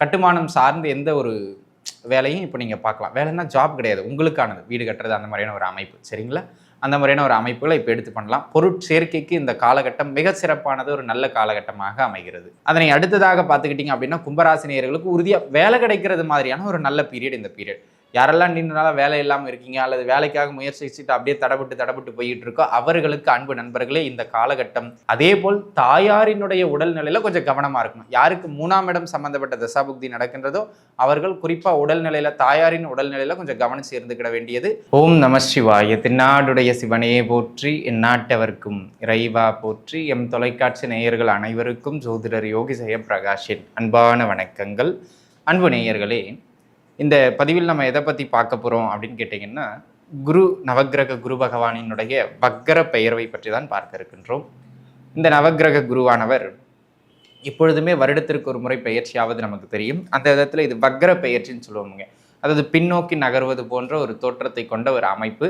கட்டுமானம் சார்ந்து எந்த ஒரு வேலையும் இப்போ நீங்கள் பார்க்கலாம். வேலைன்னா ஜாப் கிடையாது. உங்களுக்கானது. வீடு கட்டுறது அந்த மாதிரியான ஒரு அமைப்பு. சரிங்களா? அந்த மாதிரியான ஒரு அமைப்புகளை இப்போ எடுத்து பண்ணலாம். பொருட்சேர்க்கைக்கு இந்த காலகட்டம் மிக சிறப்பானது ஒரு நல்ல காலகட்டமாக அமைகிறது. அதனை அடுத்ததாக பார்த்துக்கிட்டிங்க அப்படின்னா கும்பராசினியர்களுக்கு உறுதியாக வேலை கிடைக்கிறது மாதிரியான ஒரு நல்ல பீரியட் இந்த பீரியட் யாரெல்லாம் நின்றுனால வேலை இல்லாமல் இருக்கீங்க அல்லது வேலைக்காக முயற்சிச்சுட்டு அப்படியே தடப்பட்டு தடப்பட்டு போயிட்டு இருக்கோ அவர்களுக்கு அன்பு நண்பர்களே இந்த காலகட்டம். அதே போல் தாயாரினுடைய உடல்நிலையில கொஞ்சம் கவனமா இருக்கணும். யாருக்கு மூணாம் இடம் சம்பந்தப்பட்ட தசாபுக்தி நடக்கின்றதோ அவர்கள் குறிப்பா உடல்நிலையில தாயாரின் உடல்நிலையில கொஞ்சம் கவனம் சேர்ந்துக்கிட வேண்டியது. ஓம் நம சிவாய. திருநாடுடைய சிவனையே போற்றி இந்நாட்டவர்க்கும் இறைவா போற்றி எம் தொலைக்காட்சி நேயர்கள் அனைவருக்கும் ஜோதிடர் யோகி பிரகாஷின் அன்பான வணக்கங்கள். அன்பு நேயர்களே இந்த பதிவில் நம்ம எதை பற்றி பார்க்க போகிறோம் அப்படின்னு கேட்டிங்கன்னா குரு நவக்கிரக குரு பகவானினுடைய வக்கர பெயர்வை பற்றி தான் பார்க்க இருக்கின்றோம். இந்த நவக்கிரக குருவானவர் இப்பொழுதுமே வருடத்திற்கு ஒரு முறை பெயர்ச்சியாவது நமக்கு தெரியும். அந்த விதத்தில் இது வக்கர பெயர்ச்சின்னு சொல்லுவோமுங்க. அதாவது பின்னோக்கி நகர்வது போன்ற ஒரு தோற்றத்தை கொண்ட ஒரு அமைப்பு.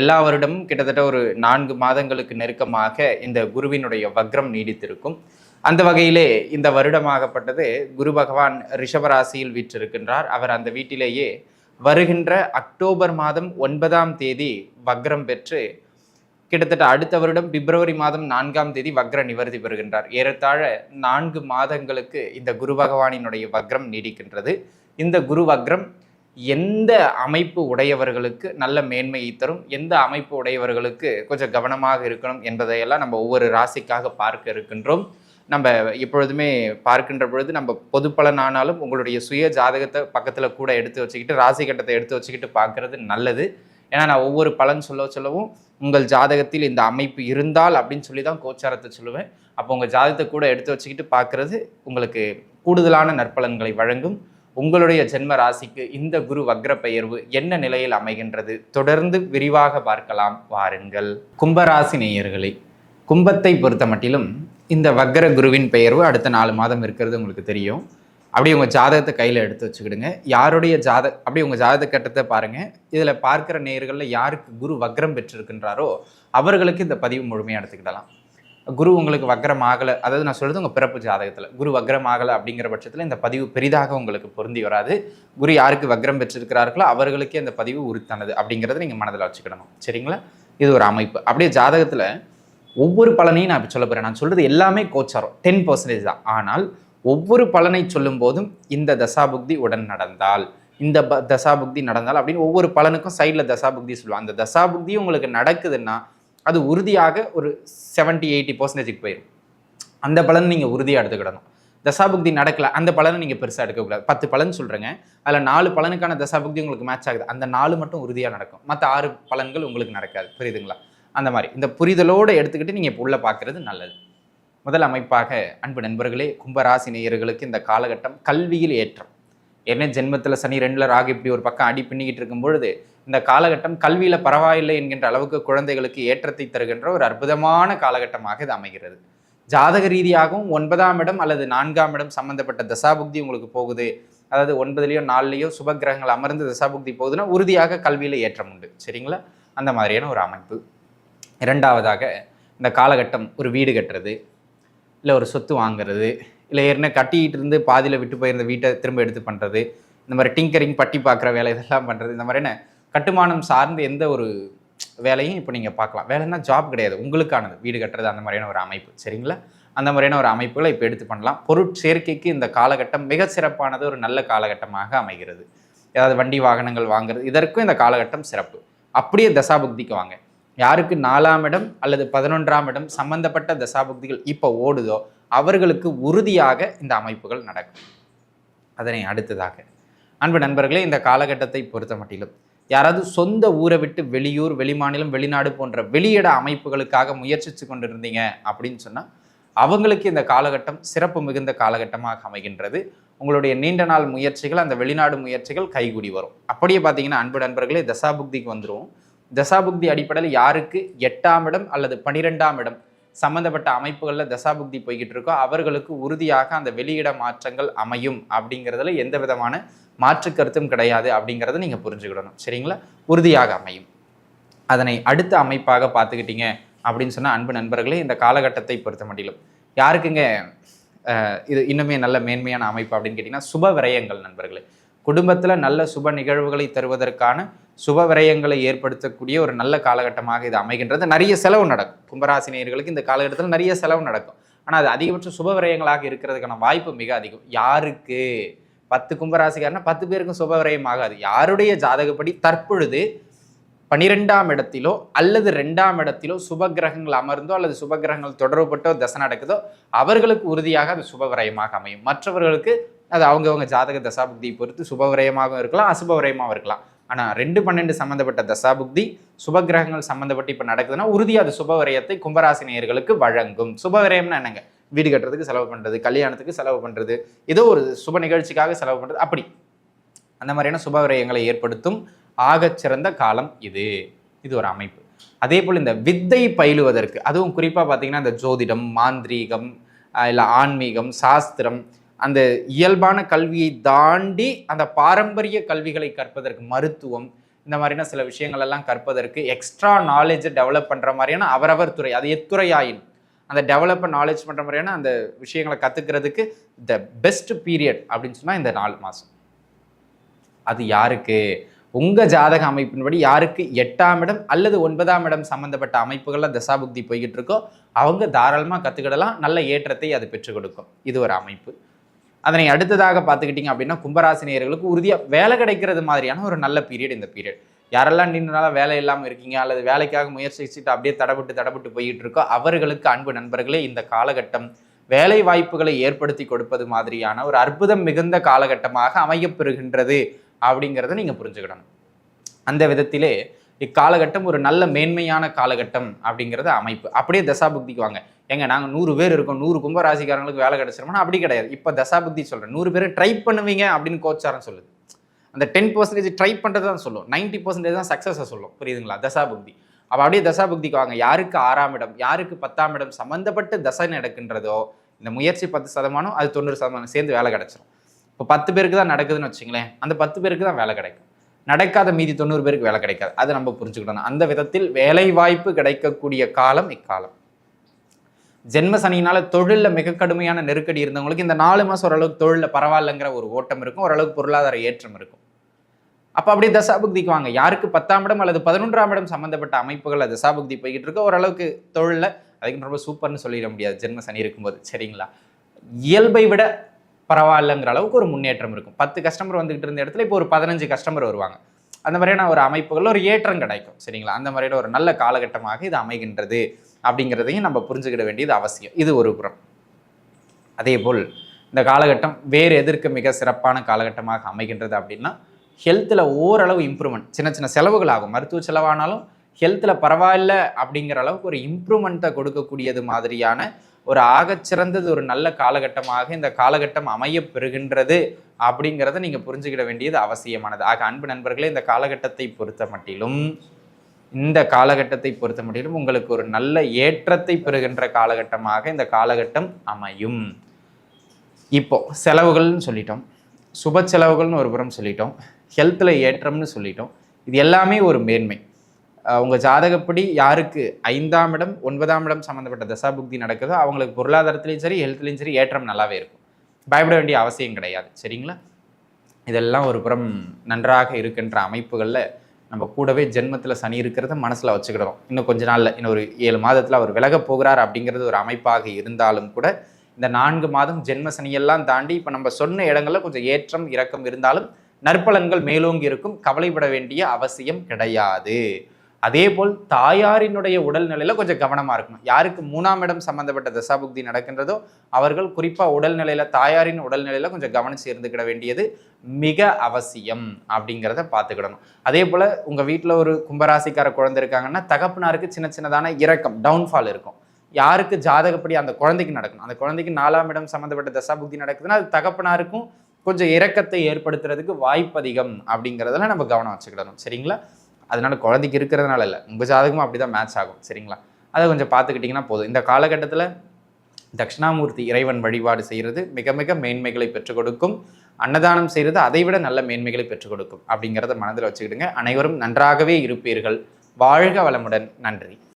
எல்லா வருடமும் கிட்டத்தட்ட ஒரு நான்கு மாதங்களுக்கு நெருக்கமாக இந்த குருவினுடைய வக்ரம் நீடித்திருக்கும். அந்த வகையிலே இந்த வருடமாகப்பட்டது குரு பகவான் ரிஷபராசியில் வீற்றிருக்கின்றார். அவர் அந்த வீட்டிலேயே வருகின்ற அக்டோபர் மாதம் ஒன்பதாம் தேதி வக்ரம் பெற்று கிட்டத்தட்ட அடுத்த வருடம் பிப்ரவரி மாதம் நான்காம் தேதி வக்ர நிவர்த்தி பெறுகின்றார். ஏறத்தாழ நான்கு மாதங்களுக்கு இந்த குரு பகவானினுடைய வக்ரம் நீடிக்கின்றது. இந்த குரு வக்ரம் எந்த அமைப்பு உடையவர்களுக்கு நல்ல மேன்மையை தரும் எந்த அமைப்பு உடையவர்களுக்கு கொஞ்சம் கவனமாக இருக்கணும் என்பதையெல்லாம் நம்ம ஒவ்வொரு ராசிக்காக பார்க்க இருக்கின்றோம். நம்ம எப்பொழுதுமே பார்க்கின்ற பொழுது நம்ம பொது பலனானாலும் உங்களுடைய சுய ஜாதகத்தை பக்கத்தில் கூட எடுத்து வச்சுக்கிட்டு ராசி கட்டத்தை எடுத்து வச்சுக்கிட்டு பார்க்கறது நல்லது. ஏன்னா நான் ஒவ்வொரு பலன் சொல்ல சொல்லவும் உங்கள் ஜாதகத்தில் இந்த அமைப்பு இருந்தால் அப்படின்னு சொல்லி தான் கோச்சாரத்தை சொல்லுவேன். அப்போ உங்கள் ஜாதகத்தை கூட எடுத்து வச்சுக்கிட்டு பார்க்கறது உங்களுக்கு கூடுதலான நற்பலன்களை வழங்கும். உங்களுடைய ஜென்ம ராசிக்கு இந்த குரு வக்ர பெயர்வு என்ன நிலையில் அமைகின்றது தொடர்ந்து விரிவாக பார்க்கலாம் வாருங்கள். கும்பராசி நேயர்களே கும்பத்தை பொறுத்த மட்டிலும் இந்த வக்கர குருவின் பெயர்வு அடுத்த நாலு மாதம் இருக்கிறது உங்களுக்கு தெரியும். அப்படியே உங்கள் ஜாதகத்தை கையில் எடுத்து வச்சுக்கிடுங்க. யாருடைய ஜாத அப்படியே உங்கள் ஜாதக கட்டத்தை பாருங்கள் இதில் பார்க்குற நேர்களில் யாருக்கு குரு வக்ரம் பெற்றிருக்கின்றாரோ அவர்களுக்கு இந்த பதிவு முழுமையாக எடுத்துக்கிடலாம். குரு உங்களுக்கு வக்ரம் ஆகலை அதாவது நான் சொல்கிறது உங்கள் பிறப்பு ஜாதகத்தில். குரு வக்ரம் ஆகலை அப்படிங்கிற பட்சத்தில் இந்த பதிவு பெரிதாக உங்களுக்கு பொருந்தி வராது. குரு யாருக்கு வக்ரம் பெற்றிருக்கிறார்களோ அவர்களுக்கே இந்த பதிவு உறுத்தானது அப்படிங்கிறத நீங்கள் மனதில் வச்சுக்கிடணும். சரிங்களா? இது ஒரு அமைப்பு. அப்படியே ஜாதகத்தில் ஒவ்வொரு பலனையும் நான் இப்போ சொல்ல போகிறேன் நான் சொல்கிறது எல்லாமே கோச்சாரம். டென் பர்சன்டேஜ் தான். ஆனால் ஒவ்வொரு பலனை சொல்லும் போதும் இந்த தசாபுக்தி உடன் நடந்தால் இந்த ப தசாபுக்தி நடந்தால் அப்படின்னு ஒவ்வொரு பலனுக்கும் சைடில் தசாபுக்தி சொல்லுவாங்க. அந்த தசாபுக்தி உங்களுக்கு நடக்குதுன்னா அது உறுதியாக ஒரு செவன்ட்டி எயிட்டி பர்சன்டேஜுக்கு போயிடும் அந்த பலன் நீங்கள் உறுதியாக எடுத்துக்கிடணும். தசாபுக்தி நடக்கலை அந்த பலனை நீங்கள் பெருசாக எடுக்கக்கூடாது. பத்து பலன் சொல்கிறேங்க அதில் நாலு பலனுக்கான தசாபுக்தி உங்களுக்கு மேட்ச் ஆகுது. அந்த நாலு மட்டும் உறுதியாக நடக்கும். மற்ற ஆறு பலன்கள் உங்களுக்கு நடக்காது. புரியுதுங்களா? அந்த மாதிரி. இந்த புரிதலோடு எடுத்துக்கிட்டு நீங்கள் இப்போ உள்ள பார்க்குறது நல்லது. முதல் அமைப்பாக அன்பு நண்பர்களே கும்பராசி நேயர்களுக்கு இந்த காலகட்டம் கல்வியில் ஏற்றம். ஏன்னா ஜென்மத்தில் சனி ரெண்டில் ராகு இப்படி ஒரு பக்கம் அடி பின்னிக்கிட்டு இருக்கும் பொழுது இந்த காலகட்டம் கல்வியில் பரவாயில்லை என்கின்ற அளவுக்கு குழந்தைகளுக்கு ஏற்றத்தை தருகின்ற ஒரு அற்புதமான காலகட்டமாக இது அமைகிறது. ஜாதக ரீதியாகவும் ஒன்பதாம் இடம் அல்லது நான்காம் இடம் சம்பந்தப்பட்ட தசாபுக்தி உங்களுக்கு போகுது. அதாவது ஒன்பதுலேயோ நாலுலேயோ சுப கிரகங்கள் அமர்ந்து தசாபுக்தி போகுதுன்னா உறுதியாக கல்வியில் ஏற்றம் உண்டு. சரிங்களா? அந்த மாதிரியான ஒரு அமைப்பு. இரண்டாவதாக இந்த காலகட்டம் ஒரு வீடு கட்டுறது இல்லை ஒரு சொத்து வாங்குறது இல்லை ஏற்கனவே கட்டிக்கிட்டு இருந்து பாதியில் விட்டு போயிருந்த வீட்டை திரும்ப எடுத்து பண்ணுறது இந்த மாதிரி டிங்கரிங் பட்டி பார்க்குற வேலை இதெல்லாம் பண்ணுறது இந்த மாதிரியான கட்டுமானம் சார்ந்து எந்த ஒரு வேலையும் இப்போ நீங்கள் பார்க்கலாம். வேலைன்னா ஜாப் கிடையாது. உங்களுக்கானது. வீடு கட்டுறது அந்த மாதிரியான ஒரு அமைப்பு. சரிங்களா? அந்த மாதிரியான ஒரு அமைப்புகளை இப்போ எடுத்து பண்ணலாம். பொருட்சேர்க்கைக்கு இந்த காலகட்டம் மிக சிறப்பானது ஒரு நல்ல காலகட்டமாக அமைகிறது. ஏதாவது வண்டி வாகனங்கள் வாங்குறது இதற்கும் இந்த காலகட்டம் சிறப்பு. அப்படியே தசாபுக்திக்கு வாங்க. யாருக்கு நாலாம் இடம் அல்லது பதினொன்றாம் இடம் சம்பந்தப்பட்ட தசாபுக்திகள் இப்போ ஓடுதோ அவர்களுக்கு உறுதியாக இந்த அமைப்புகள் நடக்கும். அதனை அடுத்ததாக அன்பு நண்பர்களே இந்த காலகட்டத்தை பொறுத்த மட்டிலும் யாராவது சொந்த ஊரை விட்டு வெளியூர் வெளிமாநிலம் வெளிநாடு போன்ற வெளியிட அமைப்புகளுக்காக முயற்சித்து கொண்டிருந்தீங்க அப்படின்னு சொன்னால் அவங்களுக்கு இந்த காலகட்டம் சிறப்பு மிகுந்த காலகட்டமாக அமைகின்றது. உங்களுடைய நீண்ட நாள் முயற்சிகள் அந்த வெளிநாடு முயற்சிகள் கைகூடி வரும். அப்படியே பார்த்தீங்கன்னா அன்பு நண்பர்களே தசாபுக்திக்கு வந்துடும் தசாபுக்தி அடிப்படையில் யாருக்கு எட்டாம் இடம் அல்லது பனிரெண்டாம் இடம் சம்பந்தப்பட்ட அமைப்புகளில் தசாபுக்தி போய்கிட்டு இருக்கோ அவர்களுக்கு உறுதியாக அந்த வெளியிட மாற்றங்கள் அமையும் அப்படிங்கிறதுல எந்த விதமான மாற்று கருத்தும் கிடையாது அப்படிங்கிறத நீங்கள் புரிஞ்சுக்கிடணும். சரிங்களா? உறுதியாக அமையும். அதனை அடுத்த அமைப்பாக பார்த்துக்கிட்டீங்க அப்படின்னு சொன்னால் அன்பு நண்பர்களே இந்த காலகட்டத்தை பொறுத்த மட்டிலும். யாருக்குங்க இது இன்னுமே நல்ல மேன்மையான அமைப்பு அப்படின்னு கேட்டிங்கன்னா சுப விரயங்கள் நண்பர்களே. குடும்பத்தில் நல்ல சுப நிகழ்வுகளை தருவதற்கான சுப விரயங்களை ஏற்படுத்தக்கூடிய ஒரு நல்ல காலகட்டமாக இது அமைகின்றது. நிறைய செலவு நடக்கும். கும்பராசினியர்களுக்கு இந்த காலகட்டத்தில் நிறைய செலவு நடக்கும். ஆனால் அது அதிகபட்ச சுப விரயங்களாக இருக்கிறதுக்கான வாய்ப்பு மிக அதிகம். யாருக்கு? பத்து கும்பராசிக்காரனா பத்து பேருக்கும் சுப விரயம் ஆகாது. யாருடைய ஜாதகப்படி தற்பொழுது பனிரெண்டாம் இடத்திலோ அல்லது ரெண்டாம் இடத்திலோ சுப கிரகங்கள் அமர்ந்தோ அல்லது சுப கிரகங்கள் தொடர்புபட்டோ தசை நடக்குதோ அவர்களுக்கு உறுதியாக அது சுப விரயமாக அமையும். மற்றவர்களுக்கு அது அவங்கவுங்க ஜாதக தசாபுக்தியை பொறுத்து சுப விரயமாகவும் இருக்கலாம் அசுப விரயமாகவும் இருக்கலாம். ஆனால் ரெண்டு பன்னெண்டு சம்மந்தப்பட்ட தசாபுக்தி சுப கிரகங்கள் சம்மந்தப்பட்டு இப்போ நடக்குதுன்னா உறுதியாக அது சுபவரயத்தை கும்பராசி நேயர்களுக்கு வழங்கும். சுப விரயம்னா என்னங்க? வீடு கட்டுறதுக்கு செலவு பண்ணுறது கல்யாணத்துக்கு செலவு பண்ணுறது ஏதோ ஒரு சுப நிகழ்ச்சிக்காக செலவு பண்ணுறது அப்படி. அந்த மாதிரியான சுபவிரயங்களை ஏற்படுத்தும் ஆகச்சிறந்த காலம் இது. இது ஒரு அமைப்பு. அதே போல் இந்த வித்தை பயிலுவதற்கு அதுவும் குறிப்பாக பார்த்தீங்கன்னா இந்த ஜோதிடம் மாந்திரீகம் இல்லை ஆன்மீகம் சாஸ்திரம் அந்த இயல்பான கல்வியை தாண்டி அந்த பாரம்பரிய கல்விகளை கற்பதற்கு மருத்துவம் இந்த மாதிரியான சில விஷயங்கள் எல்லாம் கற்பதற்கு எக்ஸ்ட்ரா நாலேஜை டெவலப் பண்ணுற மாதிரியான அவரவர் துறை அது எத்துறையாயின் அந்த டெவலப் நாலேஜ் பண்ணுற மாதிரியான அந்த விஷயங்களை கற்றுக்கிறதுக்கு த பெஸ்ட் பீரியட் அப்படின்னு சொன்னால் இந்த நாலு மாதம் அது யாருக்கு? உங்கள் ஜாதக அமைப்பின்படி யாருக்கு எட்டாம் இடம் அல்லது ஒன்பதாம் இடம் சம்மந்தப்பட்ட அமைப்புகளில் தசாபுக்தி போய்கிட்டு இருக்கோ அவங்க தாராளமாக கற்றுக்கிடலாம் நல்ல ஏற்றத்தை அது பெற்றுக் கொடுக்கும். இது ஒரு அமைப்பு. அதனை அடுத்ததாக பார்த்துக்கிட்டிங்க அப்படின்னா கும்பராசினியர்களுக்கு உறுதியாக வேலை கிடைக்கிறது மாதிரியான ஒரு நல்ல பீரியட் இந்த பீரியட் யாரெல்லாம் நீண்ட நாளாக வேலை இல்லாமல் இருக்கீங்க அல்லது வேலைக்காக முயற்சிச்சுட்டு அப்படியே தடப்பட்டு தடப்பட்டு போயிட்டு இருக்கோ அவர்களுக்கு அன்பு நண்பர்களே இந்த காலகட்டம் வேலை வாய்ப்புகளை ஏற்படுத்தி கொடுப்பது மாதிரியான ஒரு அற்புதம் மிகுந்த காலகட்டமாக அமையப்பெறுகின்றது அப்படிங்கிறத நீங்கள் புரிஞ்சுக்கிடணும். அந்த விதத்திலே இக்காலகட்டம் ஒரு நல்ல மேன்மையான காலகட்டம் அப்படிங்கிறது அமைப்பு. அப்படியே தசாபுக்திக்கு வாங்க. ஏங்க நாங்கள் நூறு பேர் இருக்கோம் நூறு கும்பராசிக்காரங்களுக்கு வேலை கிடைச்சிருமோனா அப்படி கிடையாது. இப்போ தசாபக்தி சொல்கிறேன் நூறு பேர் ட்ரை பண்ணுவீங்க அப்படின்னு கோச்சாரம் சொல்லுது. அந்த டென் பர்சன்டேஜ் ட்ரை பண்ணுறது தான் சொல்லும். நைன்ட்டி பர்சன்டேஜ் தான் சக்ஸஸை சொல்லும். புரியுதுங்களா? தசாபுக்தி. அப்போ அப்படியே தசாபுக்திக்கு வாங்க. யாருக்கு ஆறாம் இடம் யாருக்கு பத்தாம் இடம் சம்மந்தப்பட்டு தசை நடக்கின்றதோ இந்த முயற்சி பத்து சதமானம் அது தொண்ணூறு சதமானம் சேர்ந்து வேலை கிடச்சிரும். இப்போ பத்து பேருக்கு தான் நடக்குதுன்னு வச்சுங்களேன் அந்த பத்து பேருக்கு தான் வேலை கிடைக்கும். நடக்காத மீதி தொண்ணூறு பேருக்கு வேலை கிடைக்காது. அதை நம்ம புரிஞ்சுக்கிடணும். அந்த விதத்தில் வேலை வாய்ப்பு கிடைக்கக்கூடிய காலம் இக்காலம். ஜென்ம சனியினால் தொழிலில் மிக கடுமையான நெருக்கடி இருந்தவங்களுக்கு இந்த நாலு மாதம் ஓரளவுக்கு தொழிலில் பரவாயில்லைங்கிற ஒரு ஓட்டம் இருக்கும். ஓரளவுக்கு பொருளாதார ஏற்றம் இருக்கும். அப்போ அப்படியே தசாபுக்திக்கு வாங்க. யாருக்கு பத்தாம் இடம் அல்லது பதினொன்றாம் இடம் சம்மந்தப்பட்ட அமைப்புகள் தசாபுக்தி போய்கிட்டு இருக்கோ. ஓரளவுக்கு தொழிலில் அதுக்கு ரொம்ப சூப்பர்னு சொல்லிட முடியாது. ஜென்ம சனி இருக்கும்போது. சரிங்களா? இயல்பை விட பரவாயில்லைங்கிற அளவுக்கு ஒரு முன்னேற்றம் இருக்கும். பத்து கஸ்டமர் வந்துகிட்டு இருந்த இடத்துல இப்போ ஒரு பதினஞ்சு கஸ்டமர் வருவாங்க. அந்த மாதிரியான ஒரு அமைப்புகள் ஒரு ஏற்றம் கிடைக்கும். சரிங்களா? அந்த மாதிரியான ஒரு நல்ல காலகட்டமாக இது அமைகின்றது. அப்படிங்கிறதையும் நம்ம புரிஞ்சுக்கிட வேண்டியது அவசியம். இது ஒரு புறம். அதே போல் இந்த காலகட்டம் வேறு எதற்கு மிக சிறப்பான காலகட்டமாக அமைகின்றது அப்படின்னா ஹெல்த்தில் ஓரளவு இம்ப்ரூவ்மெண்ட் சின்ன சின்ன செலவுகள் ஆகும் மருத்துவ செலவானாலும் ஹெல்த்தில் பரவாயில்ல அப்படிங்கிற அளவுக்கு ஒரு இம்ப்ரூவ்மெண்ட்டை கொடுக்கக்கூடியது மாதிரியான ஒரு ஆகச்சிறந்தது ஒரு நல்ல காலகட்டமாக இந்த காலகட்டம் அமைய பெறுகின்றது அப்படிங்கிறத நீங்கள் புரிஞ்சுக்கிட வேண்டியது அவசியமானது. ஆக அன்பு நண்பர்களே இந்த காலகட்டத்தை பொறுத்த மட்டிலும் இந்த காலகட்டத்தை பொறுத்த முடியும் உங்களுக்கு ஒரு நல்ல ஏற்றத்தை பெறுகின்ற காலகட்டமாக இந்த காலகட்டம் அமையும். இப்போ செலவுகள்னு சொல்லிட்டோம். சுப செலவுகள்னு ஒரு புறம் சொல்லிட்டோம். ஹெல்த்தில் ஏற்றம்னு சொல்லிட்டோம். இது எல்லாமே ஒரு மேன்மை. உங்கள் ஜாதகப்படி யாருக்கு ஐந்தாம் இடம் ஒன்பதாம் இடம் சம்மந்தப்பட்ட தசாபுக்தி நடக்குதோ அவங்களுக்கு பொருளாதாரத்துலேயும் சரி ஹெல்த்லேயும் சரி ஏற்றம் நல்லாவே இருக்கும். பயப்பட வேண்டிய அவசியம் கிடையாது. சரிங்களா? இதெல்லாம் ஒரு புறம் நன்றாக இருக்கின்ற அமைப்புகளில் நம்ம கூடவே ஜென்மத்தில் சனி இருக்கிறத மனசில் வச்சுக்கிடணும். இன்னும் கொஞ்ச நாளில் இன்னும் ஒரு ஏழு மாதத்தில் அவர் விலகப் போகிறார் அப்படிங்கிறது ஒரு அமைப்பாக இருந்தாலும் கூட இந்த நான்கு மாதம் ஜென்ம சனியெல்லாம் தாண்டி இப்போ நம்ம சொன்ன இடங்களில் கொஞ்சம் ஏற்றம் இறக்கம் இருந்தாலும் நற்பலன்கள் மேலோங்கி இருக்கும். கவலைப்பட வேண்டிய அவசியம் கிடையாது. அதே போல் தாயாரினுடைய உடல்நிலையில் கொஞ்சம் கவனமாக இருக்கணும். யாருக்கு மூணாம் இடம் சம்மந்தப்பட்ட தசாபுக்தி நடக்கின்றதோ அவர்கள் குறிப்பாக உடல்நிலையில் தாயாரின் உடல்நிலையில் கொஞ்சம் கவனித்து இருந்துக்கிட வேண்டியது மிக அவசியம் அப்படிங்கிறத பார்த்துக்கிடணும். அதே போல் உங்கள் வீட்டில் ஒரு கும்பராசிக்கார குழந்தை இருக்காங்கன்னா தகப்பனாருக்கு சின்ன சின்னதான இறக்கம் டவுன்ஃபால் இருக்கும். யாருக்கு ஜாதகப்படி அந்த குழந்தைக்கு நடக்கணும். அந்த குழந்தைக்கு நாலாம் இடம் சம்மந்தப்பட்ட தசாபுக்தி நடக்குதுன்னா அது தகப்பனாருக்கும் கொஞ்சம் இறக்கத்தை ஏற்படுத்துறதுக்கு வாய்ப்பு அதிகம் நம்ம கவனம் வச்சுக்கிடணும். சரிங்களா? அதனால குழந்தைக்கு இருக்கிறதுனால இல்லை. உங்கள் ஜாதகமும் அப்படி தான் மேட்ச் ஆகும். சரிங்களா? அதை கொஞ்சம் பார்த்துக்கிட்டிங்கன்னா போதும். இந்த காலகட்டத்தில் தட்சிணாமூர்த்தி இறைவன் வழிபாடு செய்கிறது மிக மிக மேன்மைகளை பெற்றுக் கொடுக்கும். அன்னதானம் செய்கிறது அதை விட நல்ல மேன்மைகளை பெற்றுக் கொடுக்கும். அப்படிங்கிறத மனதில் வச்சுக்கிடுங்க. அனைவரும் நன்றாகவே இருப்பீர்கள். வாழ்க வளமுடன். நன்றி.